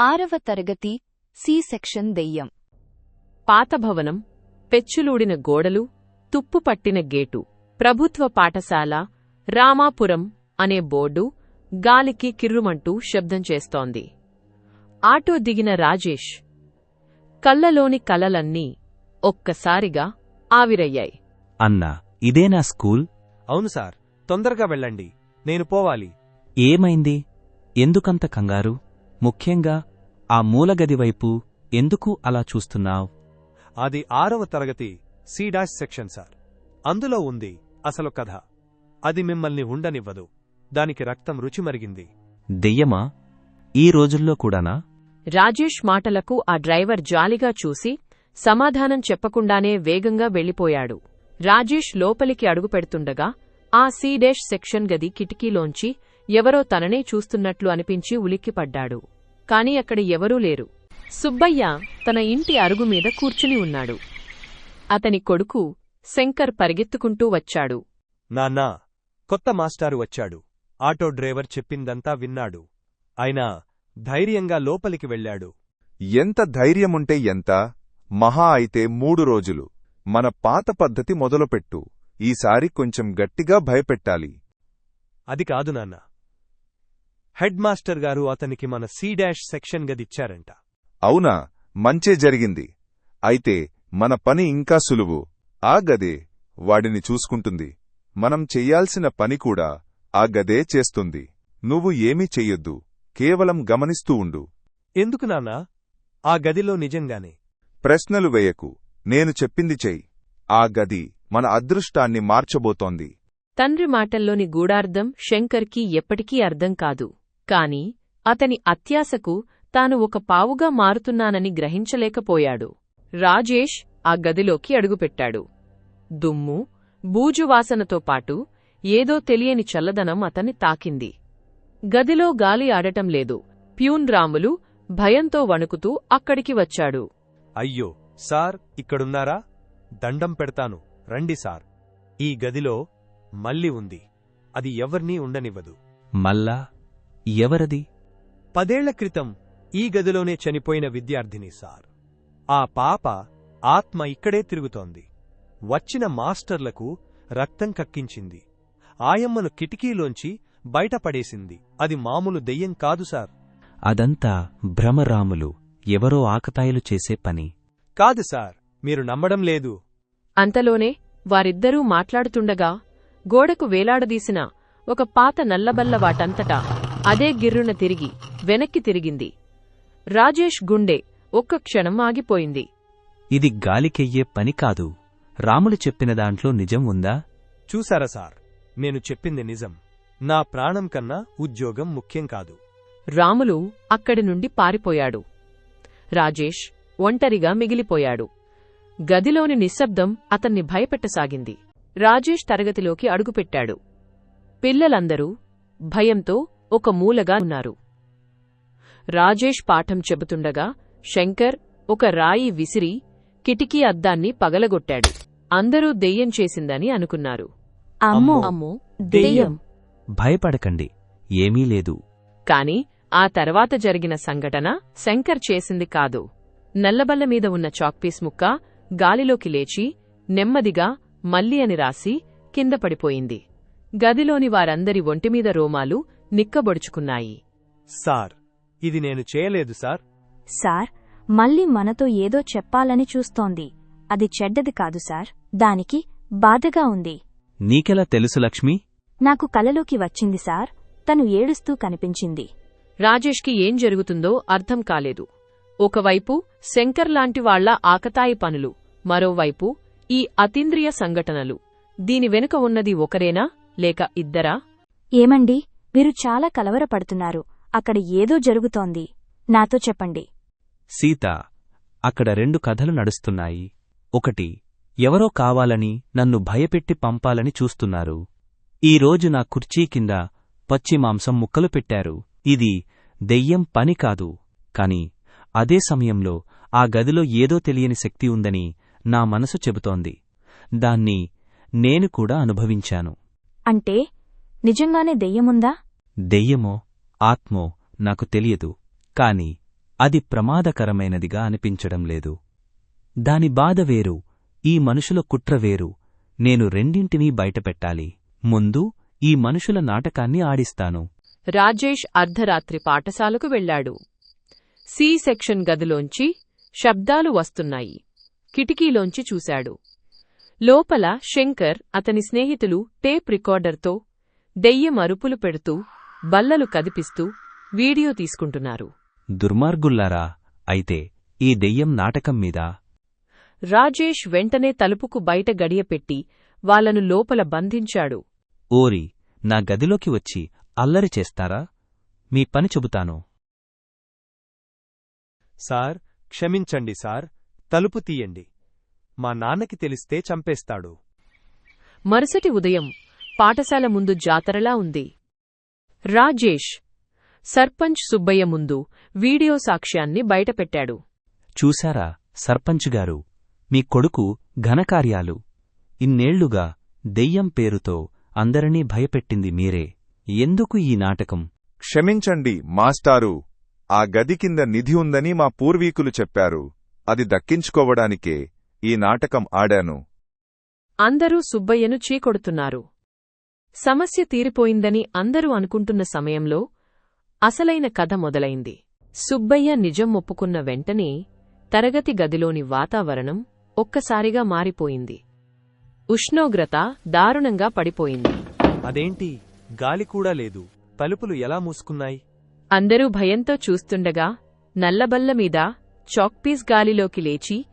ఆరవ తరగతి C section దెయ్యం. పాత భవనం పెచ్చులూడిన గోడలు తుప్పుపట్టిన గేటు ప్రభుత్వ పాఠశాల రామాపురం అనే బోర్డు గాలికి కిర్రుమంటూ శబ్దం చేస్తోంది. ఆటో దిగిన రాజేష్ కళ్ళలోని కలలన్నీ ఒక్కసారిగా ఆవిరయ్యాయి. అన్నా ఇదేనా స్కూల్? అవును సార్ తొందరగా వెళ్ళండి నేను పోవాలి. ఏమైంది? ఎందుకంత కంగారు? ముఖ్యంగా ఆ మూలగది వైపు ఎందుకు అలా చూస్తున్నావ్? అది ఆరవ తరగతి సి డాష్ సెక్షన్ సార్. అందులో ఉంది అసలు కథ. అది మిమ్మల్ని ఉండనివ్వదు. దానికి రక్తం రుచి మరిగింది. దెయ్యమా? ఈ రోజుల్లో కూడానా? రాజేష్ మాటలకు ఆ డ్రైవర్ జాలిగా చూసి సమాధానం చెప్పకుండానే వేగంగా వెళ్ళిపోయాడు. రాజేష్ లోపలికి అడుగుపెడుతుండగా ఆ సీడేష్ సెక్షన్ గది కిటికీలోంచి ఎవరో తననే చూస్తున్నట్లు అనిపించి ఉలిక్కిపడ్డాడు. కాని అక్కడ ఎవరూ లేరు. సుబ్బయ్య తన ఇంటి అరుగు మీద కూర్చుని ఉన్నాడు. అతని కొడుకు శంకర్ పరిగెత్తుకుంటూ వచ్చాడు. నాన్నా కొత్త మాస్టారు వచ్చాడు. ఆటో డ్రైవర్ చెప్పిందంతా విన్నాడు. అయినా ధైర్యంగా లోపలికి వెళ్ళాడు. ఎంత ధైర్యముంటే ఎంత మహా అయితే మూడు రోజులు. మన పాత పద్ధతి మొదలుపెట్టు. ఈసారి కొంచెం గట్టిగా భయపెట్టాలి. అది కాదు నాన్న. హెడ్ మాస్టర్ గారు అతనికి మన సి డాష్ సెక్షన్ గదిచ్చారంట. అవునా మంచే జరిగింది. అయితే మన పని ఇంకా సులువు. ఆ గదే వాడిని చూసుకుంటుంది. మనం చెయ్యాల్సిన పని కూడా ఆ గదే చేస్తుంది. నువ్వు ఏమీ చెయ్యొద్దు. కేవలం గమనిస్తూ ఉండు. ఎందుకు నాన్నా? ఆ గదిలో నిజంగానే. ప్రశ్నలు వేయకు. నేను చెప్పింది చెయ్యి. ఆ గది మన అదృష్టాన్ని మార్చబోతోంది. తండ్రి మాటల్లోని గూఢార్థం శంకర్కి ఎప్పటికీ అర్థం కాదు. కాని అతని అత్యాశకు తాను ఒక పావుగా మారుతున్నానని గ్రహించలేకపోయాడు. రాజేష్ ఆ గదిలోకి అడుగుపెట్టాడు. దుమ్ము బూజువాసనతో పాటు ఏదో తెలియని చల్లదనం అతన్ని తాకింది. గదిలో గాలి ఆడటం లేదు. ప్యూన్ రాములు భయంతో వణుకుతూ అక్కడికి వచ్చాడు. అయ్యో సార్ ఇక్కడున్నారా? దండం పెడతాను. రండి సార్. ఈ గదిలో మళ్ళీ ఉంది. అది ఎవర్నీ ఉండనివ్వదు. మల్లా ఎవరది? పదేళ్ళ క్రితం ఈ గదిలోనే చనిపోయిన విద్యార్థిని సార్. ఆ పాప ఆత్మ ఇక్కడే తిరుగుతోంది. వచ్చిన మాస్టర్లకు రక్తం కక్కించింది. ఆయమ్మను కిటికీలోంచి బయటపడేసింది. అది మామూలు దెయ్యం కాదు సార్. అదంతా భ్రమరాములు ఎవరో ఆకతాయిలు చేసే పని. కాదు సార్ మీరు నమ్మడం లేదు. అంతలోనే వారిద్దరూ మాట్లాడుతుండగా గోడకు వేలాడదీసిన ఒక పాత నల్లబల్ల వాటంతటా అదే గిర్రున తిరిగి వెనక్కి తిరిగింది. రాజేష్ గుండె ఒక్క క్షణం ఆగిపోయింది. ఇది గాలికెయ్యే పని కాదు. రాములు చెప్పిన దాంట్లో నిజం ఉందా? చూసారా సార్ నేను చెప్పింది నిజం. నా ప్రాణం కన్నా ఉద్యోగం ముఖ్యం కాదు. రాములు అక్కడి నుండి పారిపోయాడు. రాజేష్ ఒంటరిగా మిగిలిపోయాడు. గదిలోని నిశ్శబ్దం అతన్ని భయపెట్టసాగింది. రాజేష్ తరగతిలోకి అడుగుపెట్టాడు. పిల్లలందరూ భయంతో ఒక మూలగా ఉన్నారు. రాజేష్ పాఠం చెబుతుండగా శంకర్ ఒక రాయి విసిరి కిటికీ అద్దాన్ని పగలగొట్టాడు. అందరూ దెయ్యం చేసిందని అనుకున్నారు. అమ్మో అమ్మో దెయ్యం. భయపడకండి ఏమీ లేదు. కాని ఆ తర్వాత జరిగిన సంఘటన శంకర్ చేసింది కాదు. నల్లబల్ల మీద ఉన్న చాక్పీస్ ముక్క గాలిలోకి లేచి నెమ్మదిగా మల్లి అని రాసి కింద పడిపోయింది. గదిలోని వారందరి ఒంటిమీద రోమాలు నిక్కబొడుచుకున్నాయి. సార్ ఇది నేను చేయలేదు సార్. సార్ మళ్ళీ మనతో ఏదో చెప్పాలని చూస్తోంది. అది చెడ్డది కాదు సార్. దానికి బాధగా ఉంది. నీకెలా తెలుసు లక్ష్మి? నాకు కలలోకి వచ్చింది సార్. తను ఏడుస్తూ కనిపించింది. రాజేష్కి ఏం జరుగుతుందో అర్థం కాలేదు. ఒకవైపు శంకర్ లాంటి వాళ్ళ ఆకతాయి పనులు మరోవైపు ఈ అతీంద్రియ సంఘటనలు. దీని వెనుక ఉన్నది ఒకరేనా లేక ఇద్దరా? ఏమండి? మీరు చాలా కలవరపడుతున్నారు. అక్కడ ఏదో జరుగుతోంది. నాతో చెప్పండి. సీత అక్కడ రెండు కథలు నడుస్తున్నాయి. ఒకటి ఎవరో కావాలని నన్ను భయపెట్టి పంపాలని చూస్తున్నారు. ఈరోజు నా కుర్చీ కింద పచ్చి మాంసం ముక్కలు పెట్టారు. ఇది దెయ్యం పని కాదు. కాని అదే సమయంలో ఆ గదిలో ఏదో తెలియని శక్తి ఉందని నా మనసు చెబుతోంది. దాన్ని నేను కూడా అనుభవించాను. అంటే నిజంగానే దెయ్యముందా? దెయ్యమో ఆత్మో నాకు తెలియదు కాని అది ప్రమాదకరమైనదిగా అనిపించడం లేదు. దాని బాధ వేరు ఈ మనుషుల కుట్ర వేరు నేను రెండింటినీ బయటపెట్టాలి. ముందు ఈ మనుషుల నాటకాన్ని ఆడిస్తాను. రాజేష్ అర్ధరాత్రి పాఠశాలకు వెళ్ళాడు. సి సెక్షన్ గదిలోంచి శబ్దాలు వస్తున్నాయి. కిటికీలోంచి చూశాడు. లోపల శంకర్ అతని స్నేహితులు టేప్ రికార్డర్తో దెయ్యం అరుపులు పెడుతూ బల్లలు కదిపిస్తూ వీడియో తీసుకుంటున్నారు. దుర్మార్గుల్లారా అయితే ఈ దెయ్యం నాటకం మీద రాజేష్ వెంటనే తలుపుకు బయట గడియపెట్టి వాళ్ళను లోపల బంధించాడు. ఓరి నా గదిలోకి వచ్చి అల్లరి చేస్తారా? మీ పని చెబుతాను. సార్ క్షమించండి సార్ తలుపు తీయండి. మా నాన్నకి తెలిస్తే చంపేస్తాడు. మరుసటి ఉదయం పాఠశాల ముందు జాతరలా ఉంది. రాజేష్ సర్పంచ్ సుబ్బయ్య ముందు వీడియో సాక్ష్యాన్ని బయటపెట్టాడు. చూశారా సర్పంచ్ గారు మీ కొడుకు ఘనకార్యాలు. ఇన్నేళ్ళుగా దెయ్యం పేరుతో అందరినీ భయపెట్టింది మీరే. ఎందుకు ఈ నాటకం? క్షమించండి మాస్టారు. ఆ గది కింద నిధి ఉందని మా పూర్వీకులు చెప్పారు. అది దక్కించుకోవడానికే ఈ నాటకం ఆడాను. అందరూ సుబ్బయ్యను చీకొడుతున్నారు. సమస్య తీరిపోయిందని అందరూ అనుకుంటున్న సమయంలో అసలైన కథ మొదలైంది. సుబ్బయ్య నిజం ఒప్పుకున్న వెంటనే తరగతి గదిలోని వాతావరణం ఒక్కసారిగా మారిపోయింది. ఉష్ణోగ్రత దారుణంగా పడిపోయింది. అదేంటి? గాలి కూడా లేదు. తలుపులు ఎలా మూసుకున్నాయి? అందరూ భయంతో చూస్తుండగా నల్లబల్ల మీద చాక్పీస్ గాలిలోకి లేచి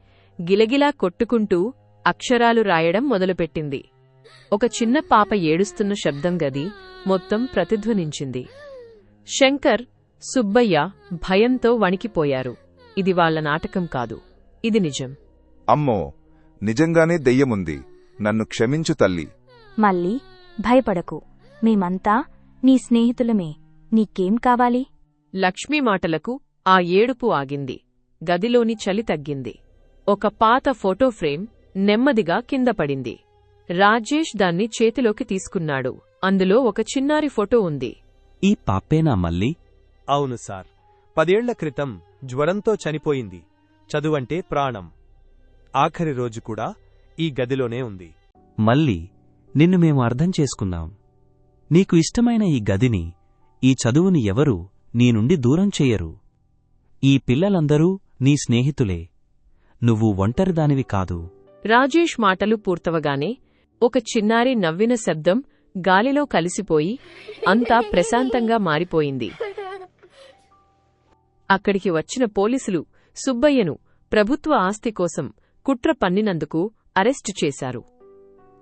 గిలగిలా కొట్టుకుంటూ అక్షరాలు రాయడం మొదలుపెట్టింది. ఒక చిన్న పాప ఏడుస్తున్న శబ్దం గది మొత్తం ప్రతిధ్వనించింది. శంకర్ సుబ్బయ్య భయంతో వణికిపోయారు. ఇది వాళ్ళ నాటకం కాదు. ఇది నిజం. అమ్మో నిజంగానే దెయ్యముంది. నన్ను క్షమించు తల్లి. మళ్ళీ భయపడకు. మేమంతా నీ స్నేహితులమే. నీకేం కావాలి? లక్ష్మీ మాటలకు ఆ ఏడుపు ఆగింది. గదిలోని చలి తగ్గింది. ఒక పాత ఫోటో ఫ్రేమ్ నెమ్మదిగా కింద పడింది. రాజేష్ దాన్ని చేతిలోకి తీసుకున్నాడు. అందులో ఒక చిన్నారి ఫోటో ఉంది. ఈ పాపేనా మళ్ళీ? అవును సార్. పదేళ్ళ క్రితం జ్వరంతో చనిపోయింది. చదువంటే ప్రాణం. ఆఖరి రోజు కూడా ఈ గదిలోనే ఉంది. మళ్ళీ నిన్ను మేము అర్థం చేసుకున్నాం. నీకు ఇష్టమైన ఈ గదిని ఈ చదువుని ఎవరూ నీ నుండి దూరం చెయ్యరు ఈ పిల్లలందరూ నీ స్నేహితులే. నువ్వు ఒంటరిదానివి కాదు. రాజేష్ మాటలు పూర్తవగానే ఒక చిన్నారి నవ్విన శబ్దం గాలిలో కలిసిపోయి అంతా ప్రశాంతంగా మారిపోయింది. అక్కడికి వచ్చిన పోలీసులు సుబ్బయ్యను ప్రభుత్వ ఆస్తి కోసం కుట్ర పన్నినందుకు అరెస్టు చేశారు.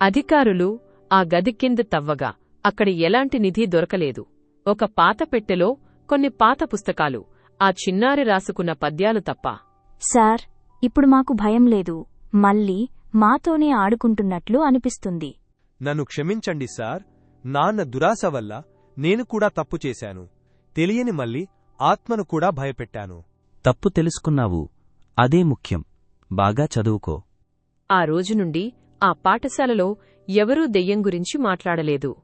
అధికారులు ఆ గది కింద తవ్వగా అక్కడ ఎలాంటి నిధి దొరకలేదు. ఒక పాత పెట్టెలో కొన్ని పాత పుస్తకాలు ఆ చిన్నారి రాసుకున్న పద్యాలు తప్ప. సార్ ఇప్పుడు మాకు భయం లేదు. మళ్ళీ మాతోనే ఆడుకుంటున్నట్లు అనిపిస్తుంది. నన్ను క్షమించండి సార్ నాన్న దురాశ వల్ల నేను కూడా తప్పు చేశాను. తెలియని మళ్ళీ ఆత్మను కూడా భయపెట్టాను. తప్పు తెలుసుకున్నావు అదే ముఖ్యం. బాగా చదువుకో. ఆ రోజు నుండి ఆ పాఠశాలలో ఎవరూ దెయ్యం గురించి మాట్లాడలేదు.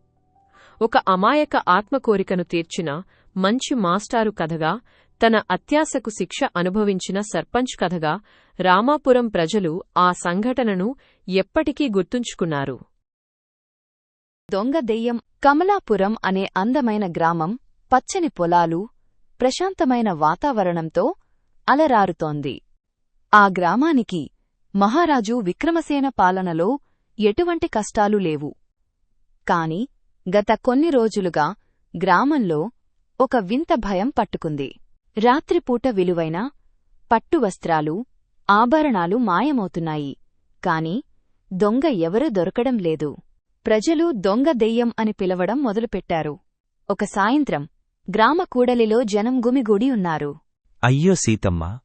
ఒక అమాయక ఆత్మకోరికను తీర్చిన మంచి మాస్టారు కథగా తన అత్యాశకు శిక్ష అనుభవించిన సర్పంచ్ కథగా రామాపురం ప్రజలు ఆ సంఘటనను ఎప్పటికీ గుర్తుంచుకున్నారు. దొంగ దెయ్యం కమలాపురం అనే అందమైన గ్రామం పచ్చని పొలాలు ప్రశాంతమైన వాతావరణంతో అలరారుతోంది. ఆ గ్రామానికి మహారాజు విక్రమసేన పాలనలో ఎటువంటి కష్టాలు లేవు. కాని గత కొన్ని రోజులుగా గ్రామంలో ఒక వింత భయం పట్టుకుంది. రాత్రిపూట విలువైన పట్టు వస్త్రాలు ఆభరణాలు మాయమవుతున్నాయి. కాని దొంగ ఎవరూ దొరకడం లేదు. ప్రజలు దొంగ దెయ్యం అని పిలవడం మొదలుపెట్టారు. ఒక సాయంత్రం గ్రామ కూడలిలో జనం గుమిగూడి ఉన్నారు. అయ్యో సీతమ్మ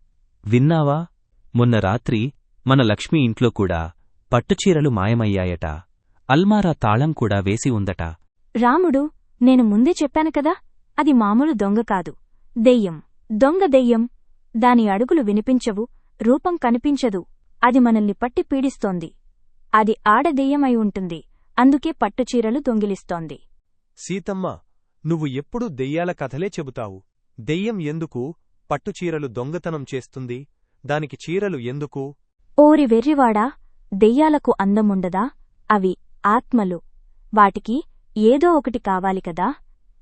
విన్నావా? మొన్న రాత్రి మన లక్ష్మి ఇంట్లో కూడా పట్టుచీరలు మాయమయ్యాయట. అల్మారా తాళం కూడా వేసి ఉందట. రాముడు నేను ముందే చెప్పాను కదా అది మామూలు దొంగ కాదు దెయ్యం. దొంగ దెయ్యం. దాని అడుగులు వినిపించవు రూపం కనిపించదు. అది మనల్ని పట్టి పీడిస్తోంది. అది ఆడదెయ్యమై ఉంటుంది. అందుకే పట్టుచీరలు దొంగిలిస్తోంది. సీతమ్మ నువ్వు ఎప్పుడూ దెయ్యాల కథలే చెబుతావు. దెయ్యం ఎందుకు పట్టుచీరలు దొంగతనం చేస్తుంది? దానికి చీరలు ఎందుకు? ఓరి వెర్రివాడా దెయ్యాలకు అందముండదా? అవి ఆత్మలు. వాటికి ఏదో ఒకటి కావాలి కదా?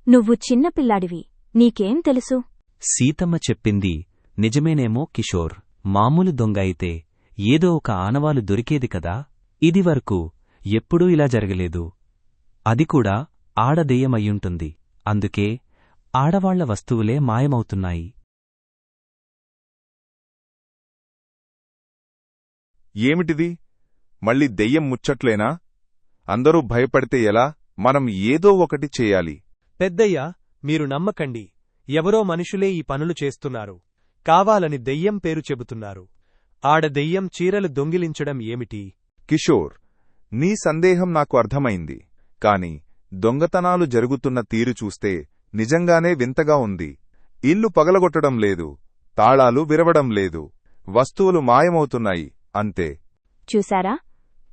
నువ్వు చిన్నపిల్లాడివి నీకేం తెలుసు? సీతమ్మ చెప్పింది నిజమేనేమో కిషోర్ మామూలు దొంగ అయితే ఏదో ఒక ఆనవాలు దొరికేది కదా ఇదివరకు ఎప్పుడూ ఇలా జరగలేదు. అది కూడా ఆడదెయ్యమయ్యుంటుంది అందుకే ఆడవాళ్ళ వస్తువులే మాయమవుతున్నాయి. ఏమిటిది? మళ్ళీ దెయ్యం ముచ్చట్లేనా? అందరూ భయపడితే ఎలా? మనం ఏదో ఒకటి చేయాలి. పెద్దయ్య మీరు నమ్మకండి. ఎవరో మనుషులే ఈ పనులు చేస్తున్నారు. కావాలని దెయ్యం పేరు చెబుతున్నారు. ఆడ దెయ్యం చీరలు దొంగిలించడం ఏమిటి? కిషోర్ నీ సందేహం నాకు అర్థమైంది. కాని దొంగతనాలు జరుగుతున్న తీరు చూస్తే నిజంగానే వింతగా ఉంది. ఇల్లు పగలగొట్టడం లేదు. తాళాలు విరవడం లేదు. వస్తువులు మాయమవుతున్నాయి. అంతే. చూశారా?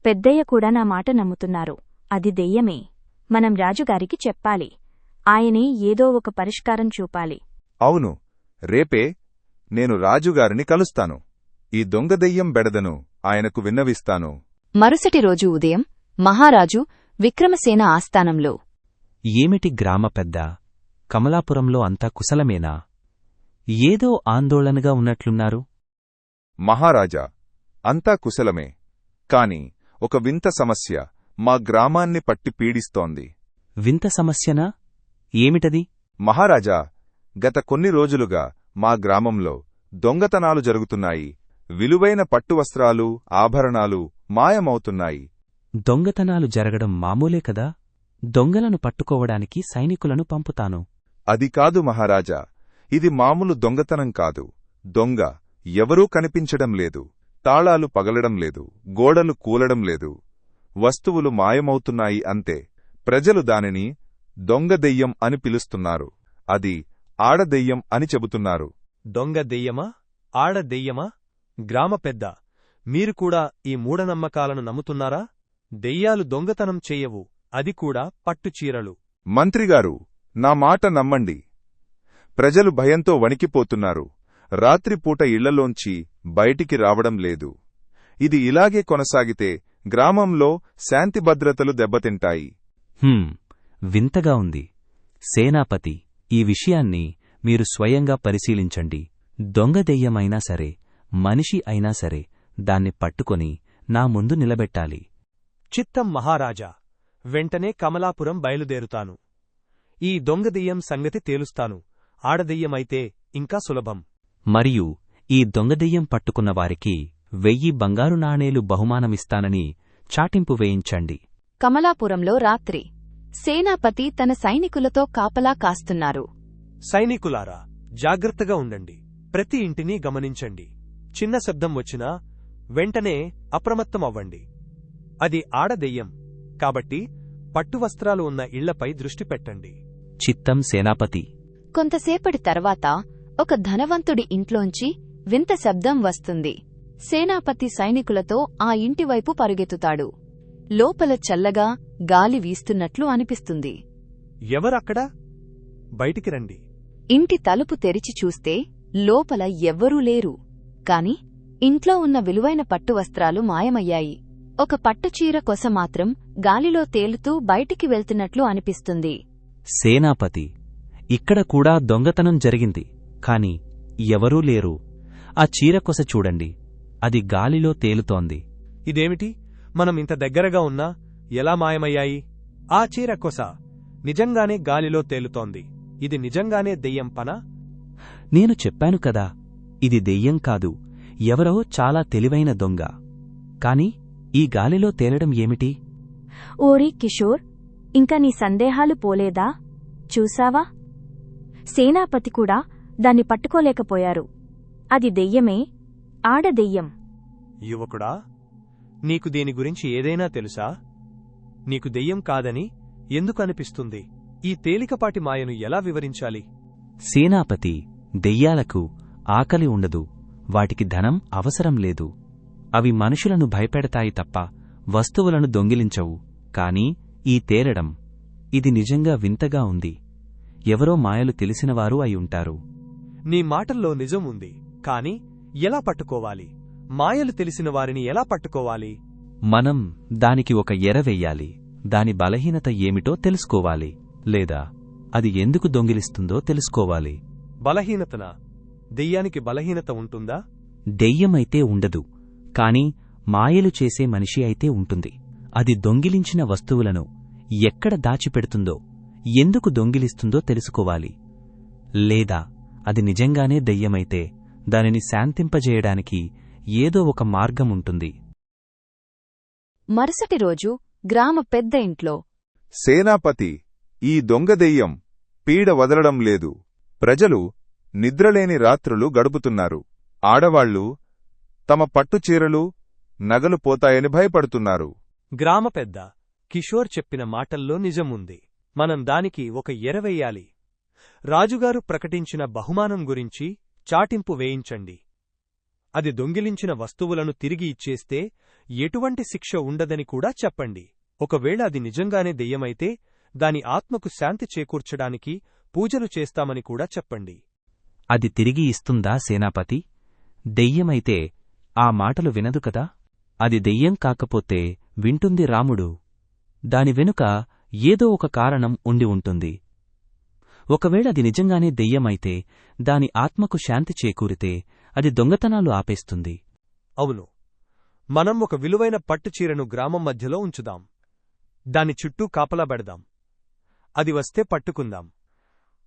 పెద్దయ్య కూడా నా మాట నమ్ముతున్నారు. అది దెయ్యమే. మనం రాజుగారికి చెప్పాలి. ఆయనే ఏదో ఒక పరిష్కారం చూపాలి. అవును రేపే నేను రాజుగారిని కలుస్తాను. ఈ దొంగదెయ్యం బెడదను ఆయనకు విన్నవిస్తాను. మరుసటి రోజు ఉదయం మహారాజు విక్రమసేన ఆస్థానంలో. ఏమిటి గ్రామ పెద్ద? కమలాపురంలో అంతా కుశలమేనా? ఏదో ఆందోళనగా ఉన్నట్లున్నారు? మహారాజా అంతా కుశలమే. కాని ఒక వింత సమస్య మా గ్రామాన్ని పట్టి పీడిస్తోంది. వింత సమస్యనా? ఏమిటది? మహారాజా గత కొన్ని రోజులుగా మా గ్రామంలో దొంగతనాలు జరుగుతున్నాయి. విలువైన పట్టువస్త్రాలు ఆభరణాలు మాయమవుతున్నాయి. దొంగతనాలు జరగడం మామూలే కదా? దొంగలను పట్టుకోవడానికి సైనికులను పంపుతాను. అది కాదు మహారాజా ఇది మామూలు దొంగతనం కాదు. దొంగ ఎవరూ కనిపించడం లేదు. తాళాలు పగలడం లేదు. గోడలు కూలడం లేదు. వస్తువులు మాయమవుతున్నాయి అంతే. ప్రజలు దానిని దొంగదెయ్యం అని పిలుస్తున్నారు. అది ఆడదెయ్యం అని చెబుతున్నారు. దొంగ దెయ్యమా? ఆడ దెయ్యమా? గ్రామ పెద్ద. మీరు కూడా ఈ మూఢనమ్మకాలను నమ్ముతున్నారా? దెయ్యాలు దొంగతనం చెయ్యవు అది కూడా పట్టుచీరలు మంత్రిగారు నా మాట నమ్మండి. ప్రజలు భయంతో వణికిపోతున్నారు. రాత్రిపూట ఇళ్ళలోంచి బయటికి రావడం లేదు. ఇది ఇలాగే కొనసాగితే గ్రామంలో శాంతి భద్రతలు దెబ్బతింటాయి. హుం వింతగా ఉంది. సేనాపతి ఈ విషయాన్ని మీరు స్వయంగా పరిశీలించండి. దొంగదెయ్యమైనా సరే మనిషి అయినా సరే దాన్ని పట్టుకొని నా ముందు నిలబెట్టాలి. చిత్తం మహారాజా వెంటనే కమలాపురం బయలుదేరుతాను. ఈ దొంగదెయ్యం సంగతి తేలుస్తాను. ఆడదెయ్యమైతే ఇంకా సులభం. మరియు ఈ దొంగదెయ్యం పట్టుకున్న వారికి వెయ్యి బంగారు నాణేలు బహుమానమిస్తానని చాటింపు వేయించండి. కమలాపురంలో రాత్రి సేనాపతి తన సైనికులతో కాపలా కాస్తున్నారు. సైనికులారా జాగ్రత్తగా ఉండండి. ప్రతి ఇంటిని గమనించండి. చిన్న శబ్దం వచ్చినా వెంటనే అప్రమత్తమవ్వండి అది ఆడదెయ్యం కాబట్టి పట్టువస్త్రాలు ఉన్న ఇళ్ళపై దృష్టి పెట్టండి. చిత్తం సేనాపతి. కొంతసేపటి తర్వాత ఒక ధనవంతుడి ఇంట్లోంచి వింత శబ్దం వస్తుంది. సేనాపతి సైనికులతో ఆ ఇంటివైపు పరుగెత్తుతాడు. లోపల చల్లగా గాలి వీస్తున్నట్లు అనిపిస్తుంది. ఎవరక్కడా? బయటికి రండి. ఇంటి తలుపు తెరిచి చూస్తే లోపల ఎవ్వరూ లేరు. కాని ఇంట్లో ఉన్న విలువైన పట్టువస్త్రాలు మాయమయ్యాయి. ఒక పట్టుచీర కొస మాత్రం గాలిలో తేలుతూ బయటికి వెళ్తున్నట్లు అనిపిస్తుంది. సేనాపతి ఇక్కడ కూడా దొంగతనం జరిగింది కాని ఎవరూ లేరు. ఆ చీరకొస చూడండి అది గాలిలో తేలుతోంది. ఇదేమిటి? మనం ఇంత దగ్గరగా ఉన్నా ఎలా మాయమయ్యాయి? ఆ చీర కొస నిజంగానే గాలిలో తేలుతోంది. ఇది నిజంగానే దెయ్యం పనా? నేను చెప్పాను కదా ఇది దెయ్యం కాదు ఎవరో చాలా తెలివైన దొంగ. కాని ఈ గాలిలో తేలడం ఏమిటి? ఓరి కిషోర్ ఇంకా నీ సందేహాలు పోలేదా? చూసావా? సేనాపతి కూడా దాన్ని పట్టుకోలేకపోయారు. అది దెయ్యమే ఆడదెయ్యం యువకుడా నీకు దీని గురించి ఏదైనా తెలుసా? నీకు దెయ్యం కాదని ఎందుకు అనిపిస్తుంది? ఈ తేలికపాటి మాయను ఎలా వివరించాలి? సేనాపతి దెయ్యాలకు ఆకలి ఉండదు వాటికి ధనం అవసరం లేదు. అవి మనుషులను భయపెడతాయి తప్ప వస్తువులను దొంగిలించవు కాని ఈ తేరడం ఇది నిజంగా వింతగా ఉంది. ఎవరో మాయలు తెలిసినవారు అయి ఉంటారు. నీ మాటల్లో నిజం ఉంది కాని ఎలా పట్టుకోవాలి? మాయలు తెలిసిన వారిని ఎలా పట్టుకోవాలి? మనం దానికి ఒక ఎర వెయ్యాలి దాని బలహీనత ఏమిటో తెలుసుకోవాలి. లేదా అది ఎందుకు దొంగిలిస్తుందో తెలుసుకోవాలి. బలహీనతన? దెయ్యానికి బలహీనత ఉంటుందా? దెయ్యమైతే ఉండదు. కాని మాయలు చేసే మనిషి అయితే ఉంటుంది. అది దొంగిలించిన వస్తువులను ఎక్కడ దాచిపెడుతుందో ఎందుకు దొంగిలిస్తుందో తెలుసుకోవాలి. లేదా అది నిజంగానే దెయ్యమైతే దానిని శాంతింపజేయడానికి ఏదో ఒక మార్గముంటుంది మరుసటి రోజు గ్రామ పెద్ద ఇంట్లో సేనాపతి ఈ దొంగదెయ్యం పీడ వదలడం లేదు. ప్రజలు నిద్రలేని రాత్రులు గడుపుతున్నారు. ఆడవాళ్ళు తమ పట్టుచీరలు నగలు పోతాయని భయపడుతున్నారు. గ్రామ పెద్ద కిషోర్ చెప్పిన మాటల్లో నిజముంది. మనం దానికి ఒక ఎరవెయ్యాలి రాజుగారు ప్రకటించిన బహుమానం గురించి చాటింపు వేయించండి. అది దొంగిలించిన వస్తువులను తిరిగి ఇచ్చేస్తే ఎటువంటి శిక్ష ఉండదని కూడా చెప్పండి. ఒకవేళ అది నిజంగానే దెయ్యమైతే దాని ఆత్మకు శాంతి చేకూర్చడానికి పూజలు చేస్తామని కూడా చెప్పండి. అది తిరిగి ఇస్తుందా సేనాపతి? దెయ్యమైతే ఆ మాటలు వినదు కదా? అది దెయ్యం కాకపోతే వింటుంది రాముడు. దాని వెనుక ఏదో ఒక కారణం ఉండి ఉంటుంది. ఒకవేళ అది నిజంగానే దెయ్యమైతే దాని ఆత్మకు శాంతి చేకూరితే అది దొంగతనాలు ఆపేస్తుంది. అవును. మనం ఒక విలువైన పట్టుచీరను గ్రామం మధ్యలో ఉంచుదాం. దాని చుట్టూ కాపలా పెడదాం. అది వస్తే పట్టుకుందాం.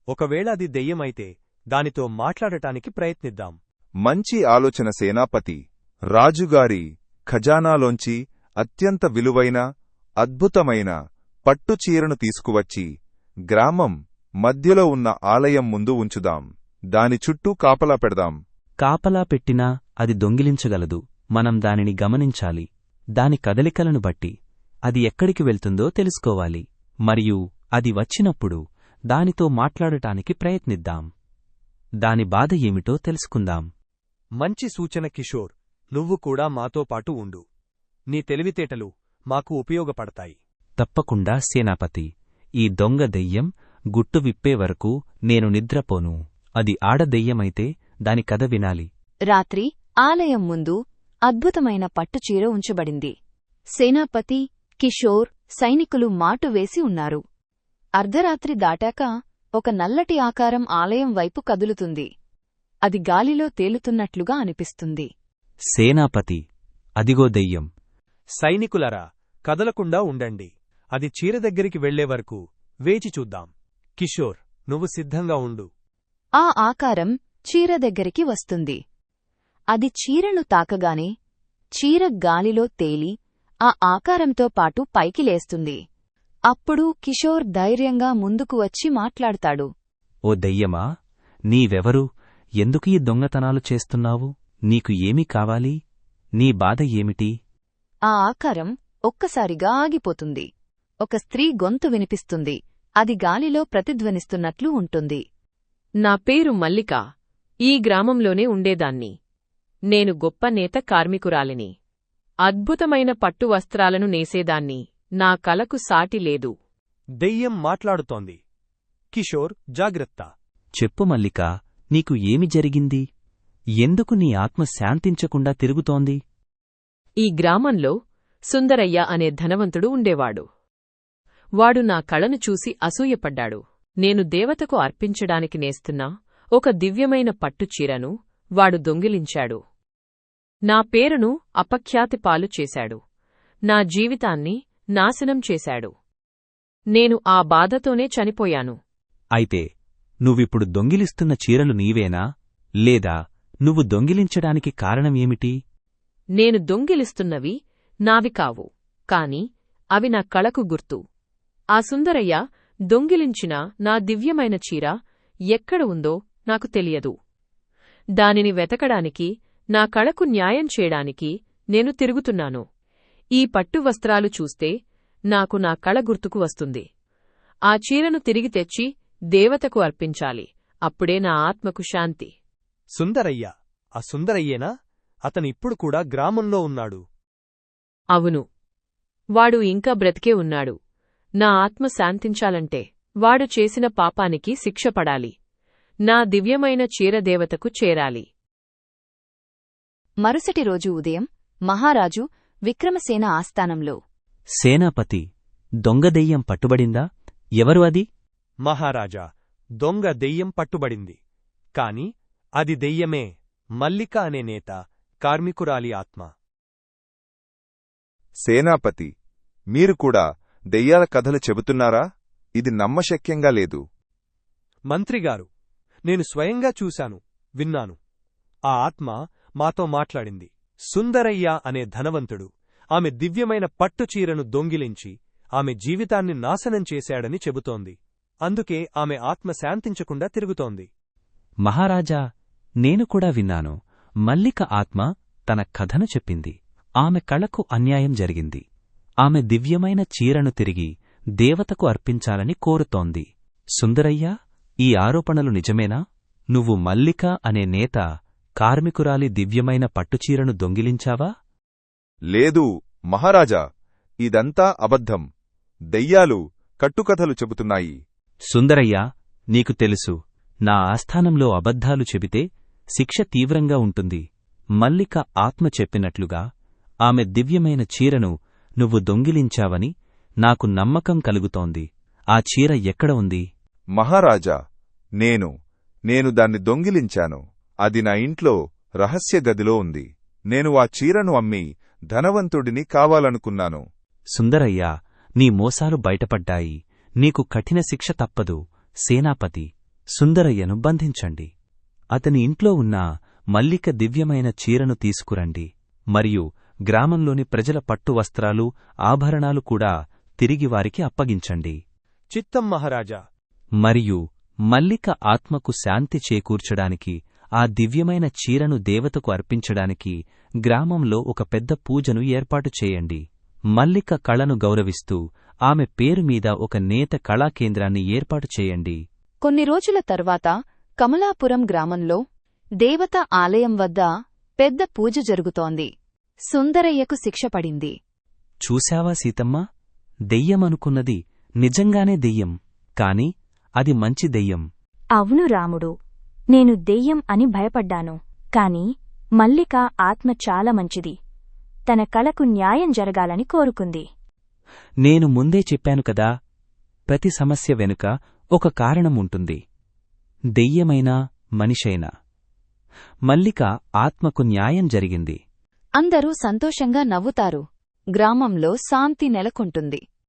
ఒకవేళ అది దెయ్యమైతే దానితో మాట్లాడటానికి ప్రయత్నిద్దాం. మంచి ఆలోచన సేనాపతి రాజుగారి ఖజానాలోంచి అత్యంత విలువైన అద్భుతమైన పట్టుచీరను తీసుకువచ్చి గ్రామం మధ్యలో ఉన్న ఆలయం ముందు ఉంచుదాం. దాని చుట్టూ కాపలా పెడదాం. కాపలా పెట్టినా అది దొంగిలించగలదు. మనం దానిని గమనించాలి. దాని కదలికలను బట్టి అది ఎక్కడికి వెళ్తుందో తెలుసుకోవాలి. మరియు అది వచ్చినప్పుడు దానితో మాట్లాడటానికి ప్రయత్నిద్దాం. దాని బాధ ఏమిటో తెలుసుకుందాం. మంచి సూచన కిషోర్ నువ్వు కూడా మాతో పాటు ఉండు. నీ తెలివితేటలు మాకు ఉపయోగపడతాయి. తప్పకుండా సేనాపతి. ఈ దొంగ దెయ్యం గుట్టు విప్పే వరకు నేను నిద్రపోను. అది ఆడదెయ్యమైతే దాని కథ వినాలి. రాత్రి ఆలయం ముందు అద్భుతమైన పట్టుచీర ఉంచబడింది. సేనాపతి కిషోర్ సైనికులు మాటు వేసి ఉన్నారు. అర్ధరాత్రి దాటాక ఒక నల్లటి ఆకారం ఆలయం వైపు కదులుతుంది. అది గాలిలో తేలుతున్నట్లుగా అనిపిస్తుంది. సేనాపతి అదిగో దెయ్యం. సైనికులరా కదలకుండా ఉండండి. అది చీర దగ్గరికి వెళ్ళే వరకు వేచి చూద్దాం. కిషోర్ నువ్వు సిద్ధంగా ఉండు. ఆ ఆకారం చీర దగ్గరికి వస్తుంది. అది చీరను తాకగానే చీర గాలిలో తేలి ఆ ఆకారంతో పాటు పైకి లేస్తుంది. అప్పుడు కిషోర్ ధైర్యంగా ముందుకు వచ్చి మాట్లాడతాడు. ఓ దెయ్యమా నీవెవరు? ఎందుకు ఈ దొంగతనాలు చేస్తున్నావు? నీకు ఏమి కావాలి? నీ బాధ ఏమిటి? ఆ ఆకారం ఒక్కసారిగా ఆగిపోతుంది. ఒక స్త్రీ గొంతు వినిపిస్తుంది. అది గాలిలో ప్రతిధ్వనిస్తున్నట్లు ఉంటుంది. నా పేరు మల్లిక. ఈ గ్రామంలోనే ఉండేదాన్ని. నేను గొప్ప నేత కార్మికురాలిని. అద్భుతమైన పట్టు వస్త్రాలను నేసేదాన్ని. నా కలకు సాటి లేదు. దెయ్యం మాట్లాడుతోంది. కిషోర్ జాగ్రత్త. చెప్పు మల్లిక నీకు ఏమి జరిగింది? ఎందుకు నీ ఆత్మ శాంతించకుండా తిరుగుతోంది? ఈ గ్రామంలో సుందరయ్య అనే ధనవంతుడు ఉండేవాడు. వాడు నా కళను చూసి అసూయపడ్డాడు. నేను దేవతకు అర్పించడానికి నేస్తున్న ఒక దివ్యమైన పట్టుచీరను వాడు దొంగిలించాడు. నా పేరును అపఖ్యాతి పాలు చేశాడు. నా జీవితాన్ని నాశనం చేశాడు. నేను ఆ బాధతోనే చనిపోయాను. అయితే నువ్విప్పుడు దొంగిలిస్తున్న చీరలు నీవేనా? లేదా నువ్వు దొంగిలించడానికి కారణమేమిటి నేను దొంగిలిస్తున్నవి నావి కావు కాని అవి నా కళకు గుర్తు. ఆ సుందరయ్య దొంగిలించిన నా దివ్యమైన చీర ఎక్కడ ఉందో నాకు తెలియదు. దానిని వెతకడానికి నా కళకు న్యాయం చేయడానికి నేను తిరుగుతున్నాను. ఈ పట్టు వస్త్రాలు చూస్తే నాకు నా కళ గుర్తుకు వస్తుంది. ఆ చీరను తిరిగి తెచ్చి దేవతకు అర్పించాలి. అప్పుడే నా ఆత్మకు శాంతి. సుందరయ్య ఆ సుందరయ్యేనా? అతను ఇప్పుడు కూడా గ్రామంలో ఉన్నాడు. అవును. వాడు ఇంకా బ్రతికే ఉన్నాడు. నా ఆత్మ శాంతించాలంటే వాడు చేసిన పాపానికి శిక్ష పడాలి నా దివ్యమైన చీరదేవతకు చేరాలి. మరుసటి రోజు ఉదయం మహారాజు విక్రమసేన ఆస్థానంలో. సేనాపతి దొంగదెయ్యం పట్టుబడిందా? ఎవరు అది? మహారాజా దొంగ దెయ్యం పట్టుబడింది. కాని అది దెయ్యమే మల్లిక అనే నేత కార్మికురాలి ఆత్మ. సేనాపతి మీరు కూడా దెయ్యాల కథలు చెబుతున్నారా? ఇది నమ్మశక్యంగా లేదు. మంత్రిగారు నేను స్వయంగా చూశాను విన్నాను. ఆ ఆత్మ మాతో మాట్లాడింది. సుందరయ్య అనే ధనవంతుడు ఆమె దివ్యమైన పట్టుచీరను దొంగిలించి ఆమె జీవితాన్ని నాశనం చేశాడని చెబుతోంది. అందుకే ఆమె ఆత్మ శాంతించకుండా తిరుగుతోంది. మహారాజా నేను కూడా విన్నాను. మల్లిక ఆత్మ తన కథను చెప్పింది. ఆమె కళకు అన్యాయం జరిగింది. ఆమె దివ్యమైన చీరను తిరిగి దేవతకు అర్పించాలని కోరుతోంది. సుందరయ్య ఈ ఆరోపణలు నిజమేనా? నువ్వు మల్లిక అనే నేత కార్మికురాలి దివ్యమైన పట్టుచీరను దొంగిలించావా? లేదు మహారాజా ఇదంతా అబద్ధం. దెయ్యాలు కట్టుకథలు చెబుతున్నాయి. సుందరయ్య నీకు తెలుసు నా ఆస్థానంలో అబద్ధాలు చెబితే శిక్ష తీవ్రంగా ఉంటుంది. మల్లిక ఆత్మ చెప్పినట్లుగా ఆమె దివ్యమైన చీరను నువ్వు దొంగిలించావని నాకు నమ్మకం కలుగుతోంది. ఆ చీర ఎక్కడ ఉంది? మహారాజా నేను నేను దాన్ని దొంగిలించాను. అది నా ఇంట్లో రహస్య గదిలో ఉంది. నేను ఆ చీరను అమ్మి ధనవంతుడిని కావాలనుకున్నాను. సుందరయ్య నీ మోసాలు బయటపడ్డాయి. నీకు కఠిన శిక్ష తప్పదు. సేనాపతి సుందరయ్యను బంధించండి. అతని ఇంట్లో ఉన్న మల్లిక దివ్యమైన చీరను తీసుకురండి. మరియు గ్రామంలోని ప్రజల పట్టు వస్త్రాలు ఆభరణాలు కూడా తిరిగి వారికి అప్పగించండి. చిత్తం మహారాజా మరియు మల్లిక ఆత్మకు శాంతి చేకూర్చడానికి ఆ దివ్యమైన చీరను దేవతకు అర్పించడానికి గ్రామంలో ఒక పెద్ద పూజను ఏర్పాటు చేయండి. మల్లిక కళను గౌరవిస్తూ ఆమె పేరు మీద ఒక నేత కళాకేంద్రాన్ని ఏర్పాటు చేయండి. కొన్ని రోజుల తర్వాత కమలాపురం గ్రామంలో దేవత ఆలయం వద్ద పెద్ద పూజ జరుగుతోంది. సుందరయ్యకు శిక్ష పడింది. చూశావా సీతమ్మ? దెయ్యమనుకున్నది నిజంగానే దెయ్యం. కాని అది మంచి దెయ్యం. అవును రాముడు నేను దెయ్యం అని భయపడ్డాను కాని మల్లిక ఆత్మ చాలా మంచిది తన కళకు న్యాయం జరగాలని కోరుకుంది. నేను ముందే చెప్పాను కదా ప్రతి సమస్య వెనుక ఒక కారణం ఉంటుంది. దెయ్యమైనా మనిషైనా. మల్లిక ఆత్మకు న్యాయం జరిగింది. అందరూ సంతోషంగా నవ్వుతారు. గ్రామంలో శాంతి నెలకొంటుంది.